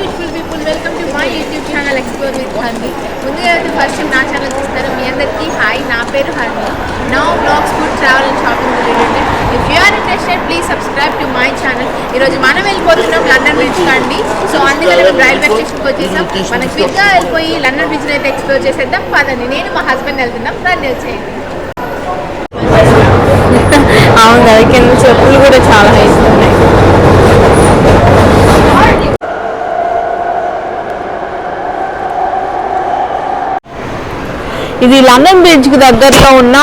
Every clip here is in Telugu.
Beautiful people welcome to my YouTube channel explore with Harmi ముందుగా అయితే ఫస్ట్ నా ఛానల్ చూస్తారు? మీ అందరికీ హాయ్ నా పేరు హర్మి నా blogs food travel and shopping related if you are interested please subscribe to my channel ఈరోజు మనం వెళ్ళిపోతున్నాం లండన్ బ్రిడ్జ్ కండి. సో అందుకని మేము రైల్వే స్టేషన్కి వచ్చేసాం. మనం క్విక్గా వెళ్ళిపోయి లండన్ బ్రిడ్జ్ని అయితే ఎక్స్ప్లోర్ చేసేద్దాం. పదండి. నేను మా హస్బెండ్ వెళ్తున్నాం. రండి వచ్చేయండి. అవును కదా కింద చెప్పులు కూడా చాలా ఇస్తున్నాయి ఉన్నాయి ఇది లండన్ బ్రిడ్జ్కి దగ్గరలో ఉన్న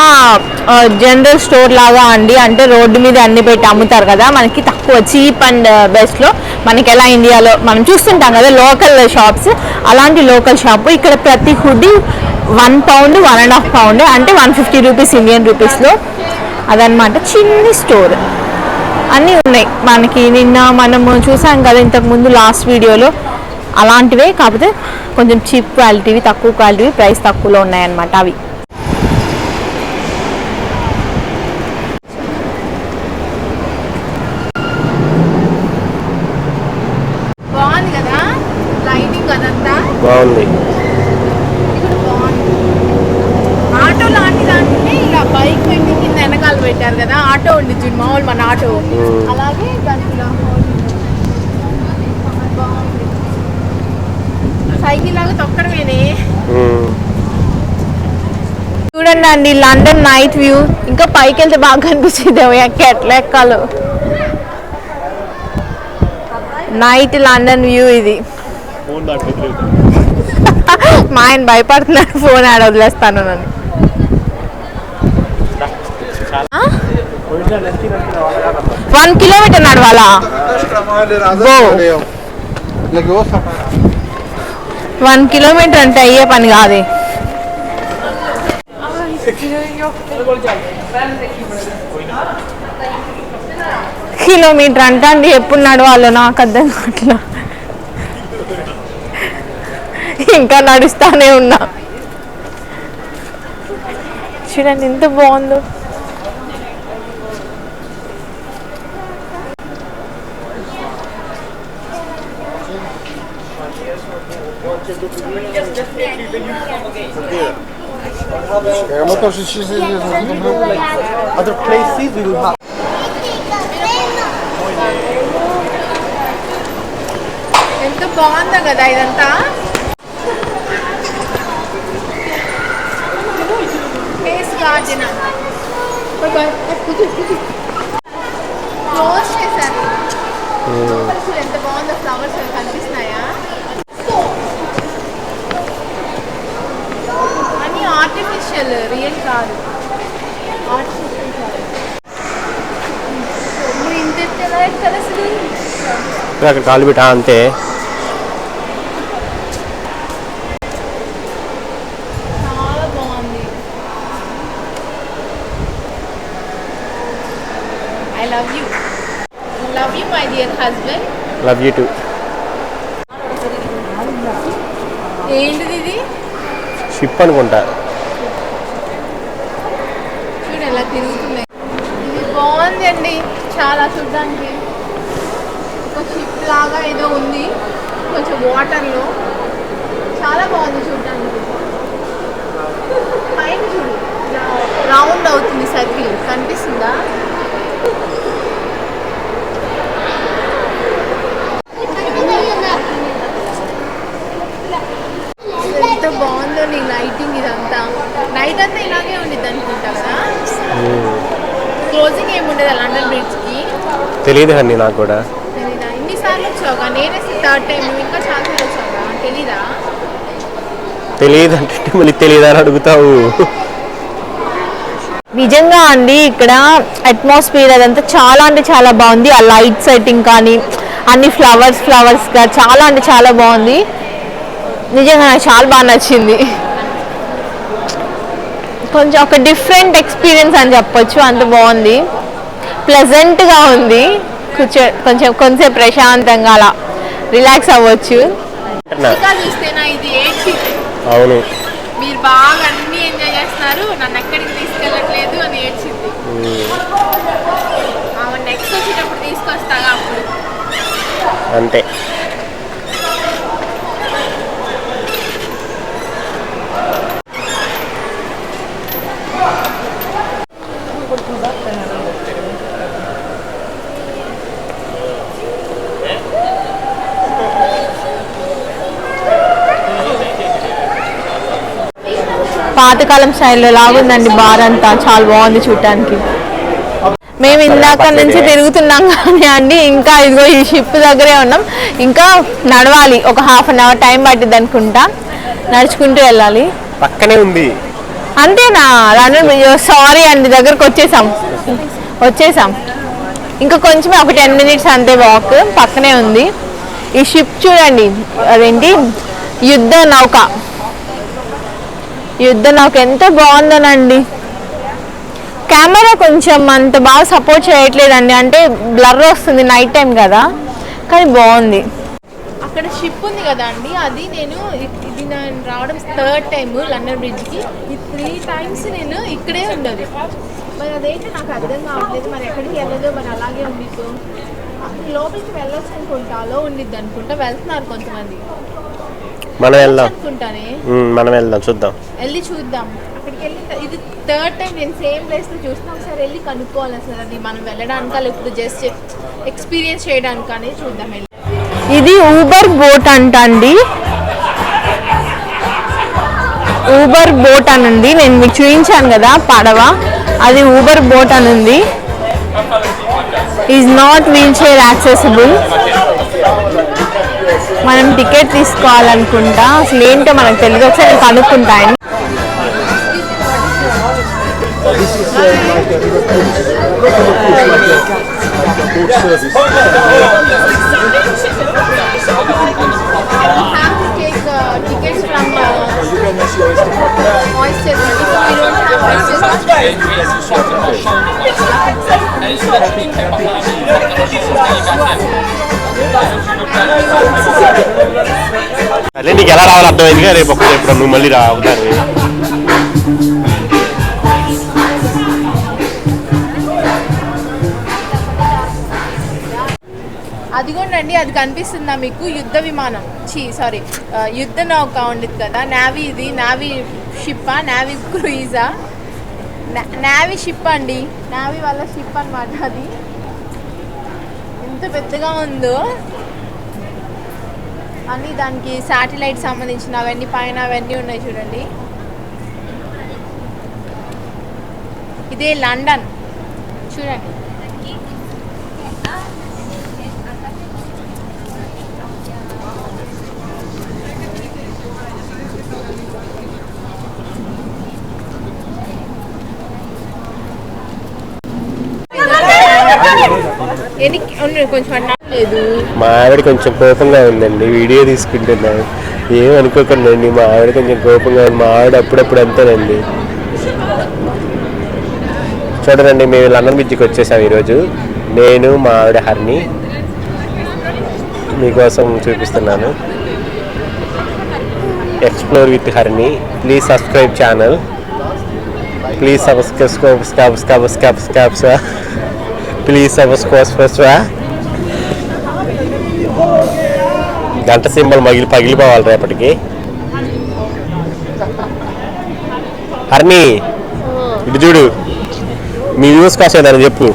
జనరల్ స్టోర్ లాగా అండి. అంటే రోడ్డు మీద అన్ని పెట్టి అమ్ముతారు కదా. మనకి తక్కువ చీప్ అండ్ బెస్ట్లో. మనకి ఎలా ఇండియాలో మనం చూస్తుంటాం కదా లోకల్ షాప్స్ అలాంటి లోకల్ షాప్ ఇక్కడ ప్రతి hoodie one pound one and half pound అంటే వన్ ఫిఫ్టీ రూపీస్ ఇండియన్ రూపీస్లో అదనమాట చిన్ని స్టోర్ అన్నీ ఉన్నాయి. మనకి నిన్న మనము చూసాం కదా ఇంతకు ముందు లాస్ట్ వీడియోలో అలాంటివే కాకపోతే కొంచెం చీప్ క్వాలిటీవి తక్కువ క్వాలిటీవి ప్రైస్ తక్కువలో ఉన్నాయన్నమాట అవి. బాగుంది కదా లైటింగ్ అదంతా బాగుంది ఇక్కడ బాగుంది ఆటో లాంటి దాంట్లో ఇలా బైక్ పెట్టి కింద వెనకాల పెట్టారు కదా ఆటో ఉంది చూడు మామూలు మన ఆటో మ్మ్. అలాగే దానికి ఇలా హోల్ ఉంది. బాగుంది సైకిల్ లాగా తొక్కడమేనే ఉమ్. చూడండి అండి లండన్ నైట్ వ్యూ ఇంకా పైకి వెళ్తే బాగా కనిపిస్తుంది ఎక్క ఎట్లా ఎక్కాలో. నైట్ లండన్ వ్యూ ఇది. మా ఆయన భయపడుతున్నాడు ఫోన్ ఆడ వదిలేస్తాను నన్ను వన్ కిలోమీటర్ నడవాలా? వన్ కిలోమీటర్ అంటే అయ్యే పని కాదే. కిలోమీటర్ అంట అండి ఎప్పుడు నడవాలో నాకు అర్థం కావట్లా. ఇంకా నడుస్తానే ఉన్నా. చూడండి ఎంత బాగుందో. Other places we will have. ఎంత బాగుందో కదా ఇదంతా ఫేస్ గార్డెన్ క్లోజ్ చేశారు ఎంత బాగుందో ఫ్లవర్స్ కనిపిస్తున్నాయా అని ఆర్టిఫిషియల్ రియల్ కాదు ఆర్టిఫిషియల్ కాదు ఇప్పుడు ఇంత ఎత్తు ఎలా ఎక్కాలి అసలు? అక్కడ కాలు పెట్టా అంతే. చాలా బాగుంది. I love you love you my dear husband love you too ఏంటిది ఇది? షిప్ అనుకుంటా చూడు ఎలా తిరుగుతున్నాయి ఇది బాగుంది అండి చాలా చూడడానికి ఒక షిప్ లాగా ఏదో ఉంది. కొంచెం వాటర్లో చాలా బాగుంది చూడడానికి. పైన చూడు. రౌండ్ అవుతుంది సర్కిల్ కనిపిస్తుందా? ఎంత బాగుందో నీ లైటింగ్ ఇదంతా. నైట్ అంతా ఇలాగే ఉండిద్ది అనుకుంటా కదా? క్లోజింగ్ ఏమి ఉండదు లండన్ బ్రిడ్జ్కి తెలియదు హన్ని నాకు కూడా. తెలీదా? ఇన్నిసార్లు వచ్చావుగా? నేనే థర్డ్ టైం నువ్వు ఇంకా చాలా సార్లు వచ్చావుగా? తెలీదా? తెలియదు అంటే మళ్ళీ తెలియదు అని అడుగుతావు. నిజంగా అండి ఇక్కడ అట్మాస్ఫియర్ అదంతా చాలా అంటే చాలా బాగుంది. ఆ లైట్ సెట్టింగ్ కానీ అన్ని ఫ్లవర్స్ ఫ్లవర్స్గా చాలా అంటే చాలా బాగుంది. నిజంగా నాకు చాలా బాగా నచ్చింది. కొంచెం ఒక డిఫరెంట్ ఎక్స్పీరియన్స్ అని చెప్పొచ్చు. అంత బాగుంది. ప్లెజెంట్గా ఉంది. కూర్చో కొంచెం కొంచెం ప్రశాంతంగా అలా రిలాక్స్ అవ్వచ్చు. అవును. మీరు బాగా అన్ని ఎంజాయ్ చేస్తున్నారు. నన్ను ఎక్కడికి తీసుకెళ్ళట్లేదు అని ఏడ్చింది. నెక్స్ట్ వచ్చేటప్పుడు తీసుకొస్తాగా అప్పుడు. అంతే. పాతకాలం స్టైల్లో లాగుందండి బార్ అంతా. చాలా బాగుంది చూడటానికి మేము ఇందాక నుంచి తిరుగుతున్నాం కానీ అండి ఇంకా ఇదిగో ఈ షిప్ దగ్గరే ఉన్నాం. ఇంకా నడవాలి. ఒక హాఫ్ అన్ అవర్ టైం పట్టింది అనుకుంటా. నడుచుకుంటూ వెళ్ళాలి. పక్కనే ఉంది. అంతేనా? లండన్ సారీ అండి దగ్గరకు వచ్చేసాం. వచ్చేసాం. ఇంకా కొంచెమే ఒక టెన్ మినిట్స్ అంతే వాక్. పక్కనే ఉంది. ఈ షిప్ చూడండి. అదేంటి? యుద్ధ నౌక. యుద్ధం నాకు ఎంత బాగుందనండి. కెమెరా కొంచెం అంత బాగా సపోర్ట్ చేయట్లేదండి. అంటే బ్లర్ వస్తుంది నైట్ టైం కదా. కానీ బాగుంది. అక్కడ షిప్ ఉంది కదా అండి అది నేను ఇది నేను రావడం థర్డ్ టైం లండన్ బ్రిడ్జ్కి. ఈ త్రీ టైమ్స్ నేను ఇక్కడే ఉండదు. మరి అదేంటి నాకు అర్థం కావట్లేదు. మరి ఎక్కడికి వెళ్ళదు? మరి అలాగే ఉండిద్దు? అక్కడ లోపలికి వెళ్ళొచ్చు అనుకుంటా. అలో ఉండిద్ది అనుకుంటా. వెళ్తున్నారు కొంతమంది. మనం వెళ్దాం. మనం వెళ్దాం చూద్దాం. వెళ్ళి చూద్దాం. అక్కడికి వెళ్ళి ఇది థర్డ్ టైం నేను సేమ్ ప్లేస్లో చూస్తున్నా ఒకసారి వెళ్ళి కనుక్కోవాలి అసలు అది మనం వెళ్ళడానికా లేకపోతే జస్ట్ ఎక్స్పీరియన్స్ చేయడానికి అనేది చూద్దాం వెళ్ళి. ఇది ఊబర్ బోట్ అంట అండి ఊబర్ బోట్ అని ఉంది నేను మీకు చూపించాను కదా పడవ. అది ఊబర్ బోట్ అని ఉంది is not wheelchair accessible మనం టికెట్ తీసుకోవాలనుకుంటా. అసలు ఏంటో మనకు తెలియదు. ఒకసారి నేను కనుక్కుంటా అండి uh, tickets from uh, Oyster. If we don't have Oyster, అదే నీకు ఎలా రావాలో అర్థమైందిగా రేపు ఒక్కరు ఎప్పుడు నువ్వు మళ్ళీ రావుతారు చూడండి అది కనిపిస్తుందా మీకు? యుద్ధ విమానం. చీ సారీ యుద్ధ నౌక ఉండేది కదా. నావీ ఇది. నావీ షిప్పా నావీ క్రూయిజా నావీ షిప్ అండి. నావీ వాళ్ళ షిప్ అన్నమాట అది. ఎంత పెద్దగా ఉందో. అన్ని దానికి శాటిలైట్ సంబంధించిన అవన్నీ పైన అవన్నీ ఉన్నాయి చూడండి. ఇదే లండన్ చూడండి ఎన్ని ఉండు, కొంచెం అన్నా లేదు మా ఆవిడ కొంచెం కోపంగా ఉందండి వీడియో తీసుకుంటున్నాను ఏం అనుకోకండి మా ఆవిడ కొంచెం కోపంగా ఉంది మా ఆవిడ అప్పుడప్పుడు అంతేనండి చూడరండి మేము లండన్ బ్రిడ్జ్కి వచ్చేసాం ఈరోజు నేను మా ఆవిడ హర్ని మీకోసం చూపిస్తున్నాను explore with Harni please subscribe channel please subscribe scab స్కాబ్ స్కాబ్ స్కాబ్ ప్లీజ్ సబ్స్క్రైబ్ గంట సింబల్ మగిలి పగిలిపోవాలి రేపటికి. హర్ని ఇటు చూడు. మీ వ్యూస్ కోసం ఏదైనా చెప్పు.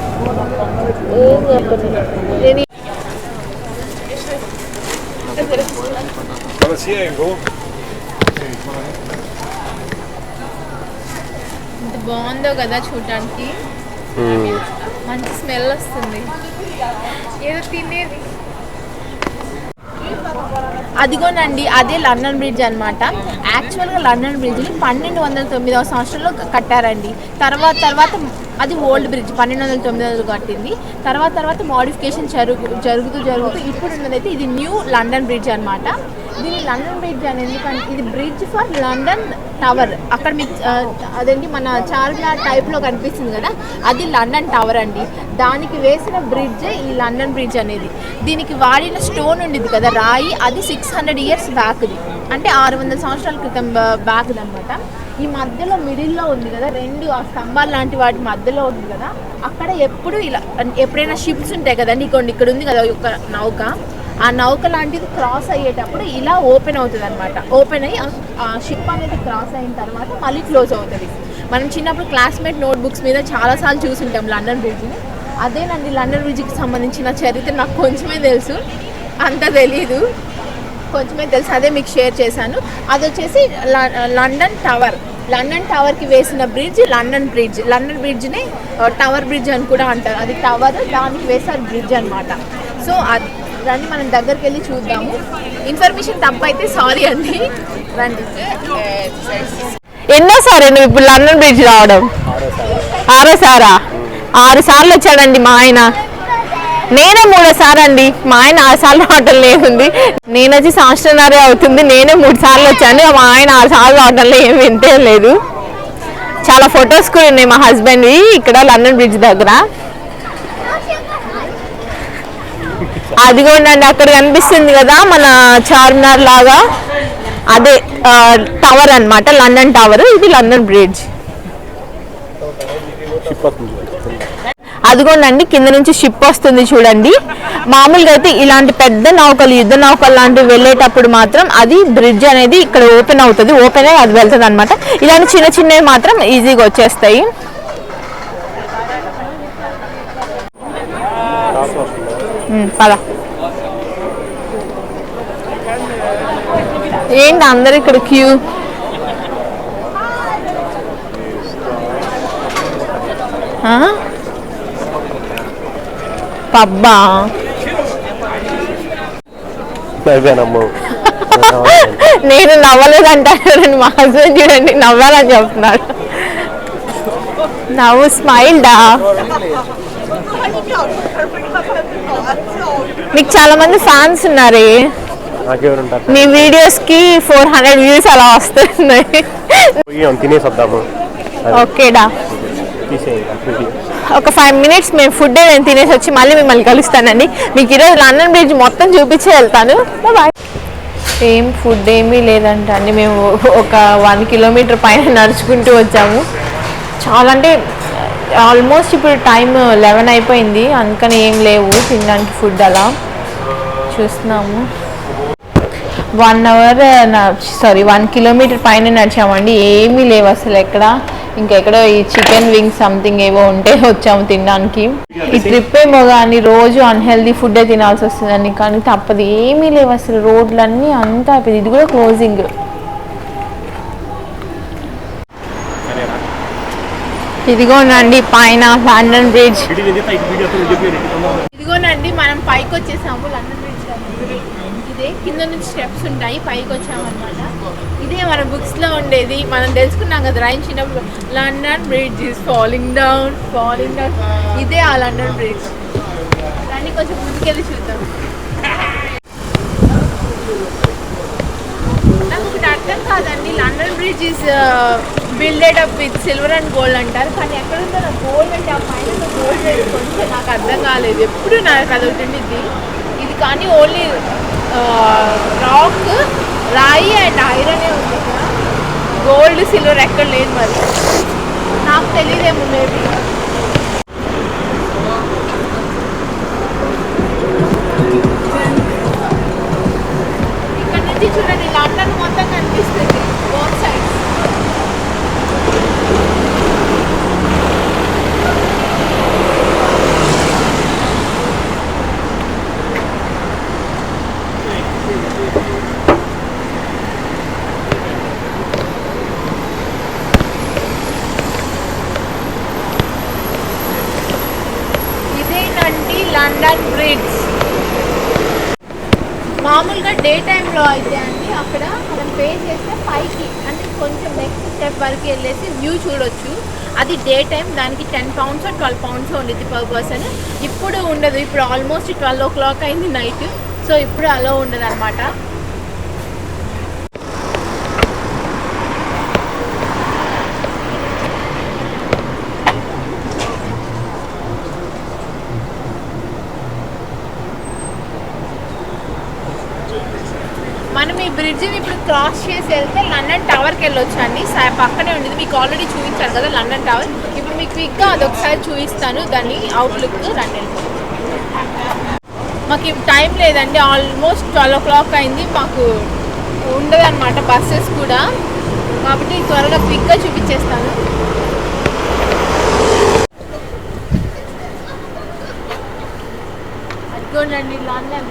బాగుందో కదా చూడటానికి మంచి స్మెల్ వస్తుంది. ఏదో తినేది. అదిగోనండి అదే లండన్ బ్రిడ్జ్ అనమాట యాక్చువల్గా లండన్ బ్రిడ్జ్ని పన్నెండు వందల తొమ్మిదవ సంవత్సరంలో కట్టారండి. తర్వాత తర్వాత అది ఓల్డ్ బ్రిడ్జ్ పన్నెండు వందల తొమ్మిది వందలు కట్టింది. తర్వాత తర్వాత మోడిఫికేషన్ జరుగు జరుగుతూ జరుగుతూ ఇప్పుడు ఉన్నదైతే ఇది న్యూ లండన్ బ్రిడ్జ్ అనమాట దీని లండన్ బ్రిడ్జ్ అని ఎందుకంటే ఇది బ్రిడ్జ్ ఫర్ లండన్ టవర్. అక్కడ మీకు అదేంటి మన చార్మినార్ టైప్లో కనిపిస్తుంది కదా అది లండన్ టవర్ అండి. దానికి వేసిన బ్రిడ్జ్ ఈ లండన్ బ్రిడ్జ్ అనేది. దీనికి వాడిన స్టోన్ ఉండేది కదా రాయి అది సిక్స్ హండ్రెడ్ ఇయర్స్ బ్యాక్ది అంటే ఆరు వందల సంవత్సరాల క్రితం బ్యాక్ది అనమాట ఈ మధ్యలో మిడిల్లో ఉంది కదా రెండు ఆ స్తంభాలు లాంటి వాటి మధ్యలో ఉంది కదా అక్కడ ఎప్పుడు ఇలా ఎప్పుడైనా షిప్స్ ఉంటాయి కదండి కొన్ని ఇక్కడ ఉంది కదా ఒక నౌక ఆ నౌక లాంటిది క్రాస్ అయ్యేటప్పుడు ఇలా ఓపెన్ అవుతుంది అనమాట ఓపెన్ అయ్యి ఆ- ఆ షిప్ అనేది క్రాస్ అయిన తర్వాత మళ్ళీ క్లోజ్ అవుతుంది. మనం చిన్నప్పుడు క్లాస్మేట్ నోట్బుక్స్ మీద చాలాసార్లు చూసుంటాం లండన్ బ్రిడ్జ్ని అదేనండి లండన్ బ్రిడ్జ్కి సంబంధించిన చరిత్ర నాకు కొంచెమే తెలుసు అంత తెలీదు. కొంచెమే తెలుసు. అదే మీకు షేర్ చేశాను. అది వచ్చేసి లండన్ టవర్. లండన్ టవర్కి వేసిన బ్రిడ్జ్ లండన్ బ్రిడ్జ్. లండన్ బ్రిడ్జ్ని టవర్ బ్రిడ్జ్ అని కూడా అంటారు. అది టవర్ దానికి వేసారు బ్రిడ్జ్ అన్నమాట. సో అది రండి మనం దగ్గరికి వెళ్ళి చూద్దాము. ఇన్ఫర్మేషన్ తప్పైతే సారీ అండి. రండి. ఎన్నోసారి నువ్వు ఇప్పుడు లండన్ బ్రిడ్జ్ రావడం? ఆరో సారా? ఆరు సార్లు వచ్చాడండి మా ఆయన. నేనే మూడో అండి. మా ఆయన ఆరు సార్లు రావటం లేదుంది నేను వచ్చి సంవత్సరంన్నరే అవుతుంది. నేనే మూడు సార్లు వచ్చాను. మా ఆయన ఆరు సార్లు రావటంలో ఏం వింటే లేదు. చాలా ఫొటోస్ కూడా ఉన్నాయి మా హస్బెండ్వి ఇక్కడ లండన్ బ్రిడ్జ్ దగ్గర. అదిగోండి అక్కడ కనిపిస్తుంది కదా మన చార్మినార్ లాగా. అదే టవర్ అన్నమాట. లండన్ టవర్ ఇది లండన్ బ్రిడ్జ్ అదిగోనండి కింద నుంచి షిప్ వస్తుంది చూడండి. మామూలుగా అయితే ఇలాంటి పెద్ద నౌకలు యుద్ధ నౌకలు లాంటివి వెళ్ళేటప్పుడు మాత్రం అది బ్రిడ్జ్ అనేది ఇక్కడ ఓపెన్ అవుతుంది. ఓపెన్ అయ్యి అది వెళ్తుంది అనమాట ఇలాంటి చిన్న చిన్నవి మాత్రం ఈజీగా వచ్చేస్తాయి. పద. ఏంటి అందరు ఇక్కడ క్యూ ఆ? పబ్బా. నేను నవ్వలేదంటారు మా హస్బెండ్ చూడండి నవ్వాలని చెప్తున్నాడు. నవ్వు స్మైల్ డా మీకు చాలా మంది ఫ్యాన్స్ ఉన్నారే. మీ వీడియోస్కి ఫోర్ హండ్రెడ్ వ్యూస్ అలా వస్తున్నాయి. ఓకేడా. ఒక ఫైవ్ మినిట్స్ మేము ఫుడ్ నేను తినేసి వచ్చి మళ్ళీ మిమ్మల్ని కలుస్తానండి. మీకు ఈరోజు లండన్ బ్రిడ్జ్ మొత్తం చూపించే వెళ్తాను. బాయ్ ఏం ఫుడ్ ఏమీ లేదంట అండి. మేము ఒక వన్ కిలోమీటర్ పైన నడుచుకుంటూ వచ్చాము. చాలా అంటే ఆల్మోస్ట్ ఇప్పుడు టైం లెవెన్ అయిపోయింది. అందుకని ఏం లేవు తినడానికి ఫుడ్ అలా. చూస్తున్నాము. One hour sorry one kilometre పైన నడిచామండి. ఏమీ లేవు అసలు ఎక్కడ. ఇంకెక్కడో ఈ చికెన్ వింగ్స్ సంథింగ్ ఏవో ఉంటే వచ్చాము తినడానికి. ఈ ట్రిప్ ఏమో కానీ రోజు అన్హెల్దీ ఫుడ్డే తినాల్సి వస్తుందండి. కానీ తప్పదు. ఏమీ లేవు అసలు. రోడ్లన్నీ అంతా అయిపోయింది. ఇది కూడా క్లోజింగ్ ఇదిగోనండి పైన లండన్ బ్రిడ్జ్ ఇదిగోనండి మనం పైకి వచ్చేసాము లండన్ బ్రిడ్జ్ ఇదే కింద నుంచి స్టెప్స్ ఉంటాయి. పైకి వచ్చాము అనమాట ఇదే మన బుక్స్లో ఉండేది. మనం తెలుసుకున్నాం కదా రాయించినప్పుడు చిన్నప్పుడు London bridge is falling down falling down ఇదే ఆ లండన్ బ్రిడ్జ్ దాన్ని కొంచెం ముందుకెళ్ళి చూద్దాం. నాకు ఒకటి అర్థం కాదండి. London bridge is builded up with silver and gold అంటారు. కానీ ఎక్కడ ఉందో నాకు గోల్డ్ అంటే ఆ పైన గోల్డ్ కొంచెం నాకు అర్థం కాలేదు. ఎప్పుడు నాకు అది ఒకటి ఉండిద్ది. ఇది కానీ ఓన్లీ రాక్ uh, రాయి అండ్ ఐరనే ఉంది గోల్డ్ సిల్వర్ ఎక్కడ లేదు మరి. నాకు తెలియదేమో మేబీ ఇక్కడ నుంచి చూడండి లండన్ మొత్తం కనిపిస్తుంది. కిడ్స్ మామూలుగా డే టైంలో అయితే అండి అక్కడ మనం పే చేస్తే పైకి అంటే కొంచెం నెక్స్ట్ స్టెప్ వరకు వెళ్ళేసి వ్యూ చూడొచ్చు. అది డే టైం దానికి టెన్ పౌండ్స్ ట్వెల్వ్ పౌండ్స్ ఉండేది పర్ పర్సన్ ఇప్పుడు ఉండదు ఇప్పుడు ఆల్మోస్ట్ ట్వెల్వ్ ఓ క్లాక్ అయింది నైట్ సో ఇప్పుడు అలా ఉండదు అనమాట మనం ఈ బ్రిడ్జ్ని ఇప్పుడు క్రాస్ చేసి వెళ్తే లండన్ టవర్కి వెళ్ళొచ్చు అండి. పక్కనే ఉండేది. మీకు ఆల్రెడీ చూపించాను కదా లండన్ టవర్ ఇప్పుడు మీకు క్విక్గా అదొకసారి చూపిస్తాను. దాన్ని అవుట్లుక్ రండి మాకు టైం లేదండి. ఆల్మోస్ట్ ట్వెల్వ్ ఓ క్లాక్ అయింది. మాకు ఉండదు అనమాట బస్సెస్ కూడా. కాబట్టి త్వరగా క్విక్గా చూపించేస్తాను. అదిగోండి లండన్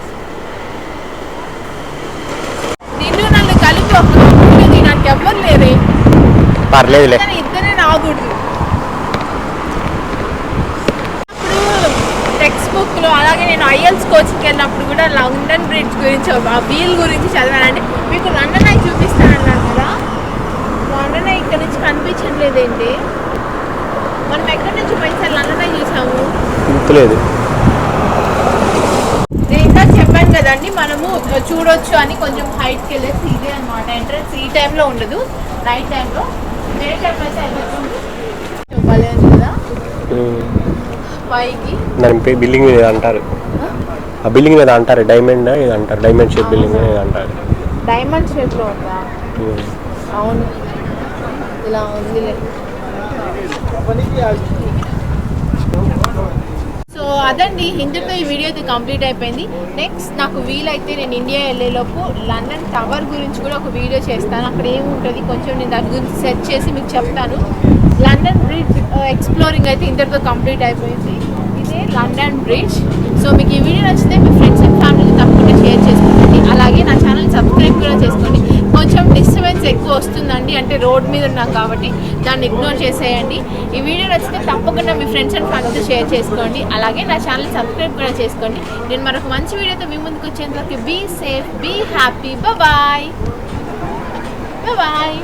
నిన్ను నన్ను కలిపి ఒక వీడియో తీయడానికి ఎవ్వరు లేరే. పర్లేదులే. ఇద్దరే రాకూడదు టెక్స్ట్ బుక్లో అలాగే నేను ఐఎల్స్ కోచింగ్కి వెళ్ళినప్పుడు కూడా లండన్ బ్రిడ్జ్ గురించి ఆ వీల్ గురించి చదివానండి మీకు లండన్ అయి చూపిస్తాను అన్నారు కదా? లండన్ అయి ఇక్కడ నుంచి కనిపించట్లేదేంటి మనం ఎక్కడి నుంచి పోయినసారి లండన్ అయి చూసాము. గుర్తులేదు. చెప్పాను కదండి మనము చూడొచ్చు అని కొంచెం హైట్కి వెళ్ళేసి ఇదే అనమాట ఎంట్రన్స్ ఈ టైంలో ఉండదు నైట్ టైంలో డే టైం అయితే వెళ్ళొచ్చు భలే ఉంది కదా. పైకి. దాని బిల్డింగ్ మీద అంటారు. ఆ? బిల్డింగ్ మీద అంటారు డైమండ్ ఇది అంటారు డైమండ్ షేప్ బిల్డింగ్ మీద అంటారు. డైమండ్ షేప్లో ఉందా? ఉమ్. అవును. ఇలా ఉందిలే. సో అదండి ఇంతతో ఈ వీడియో అయితే కంప్లీట్ అయిపోయింది. నెక్స్ట్ నాకు వీలైతే నేను ఇండియా వెళ్ళేలోపు లండన్ టవర్ గురించి కూడా ఒక వీడియో చేస్తాను. అక్కడ ఏముంటుంది కొంచెం నేను దాని గురించి సెర్చ్ చేసి మీకు చెప్తాను. లండన్ బ్రిడ్జ్ ఎక్స్ప్లోరింగ్ అయితే ఇంతటితో కంప్లీట్ అయిపోయింది. ఇదే లండన్ బ్రిడ్జ్ సో మీకు ఈ వీడియో నచ్చితే మీ ఫ్రెండ్స్ అండ్ ఫ్యామిలీకి తప్పకుండా షేర్ చేసుకోండి. అలాగే నా ఛానల్ సబ్స్క్రైబ్ కూడా చేసుకోండి. కొంచెం డిస్టర్బెన్స్ ఎక్కువ వస్తుందండి. అంటే రోడ్ మీద ఉన్నాం కాబట్టి దాన్ని ఇగ్నోర్ చేసేయండి. ఈ వీడియో నచ్చితే తప్పకుండా మీ ఫ్రెండ్స్ అండ్ ఫ్యామిలీతో షేర్ చేసుకోండి. అలాగే నా ఛానల్ సబ్స్క్రైబ్ కూడా చేసుకోండి. నేను మరొక మంచి వీడియోతో మీ ముందుకు వచ్చేంత వరకు be safe be happy bye bye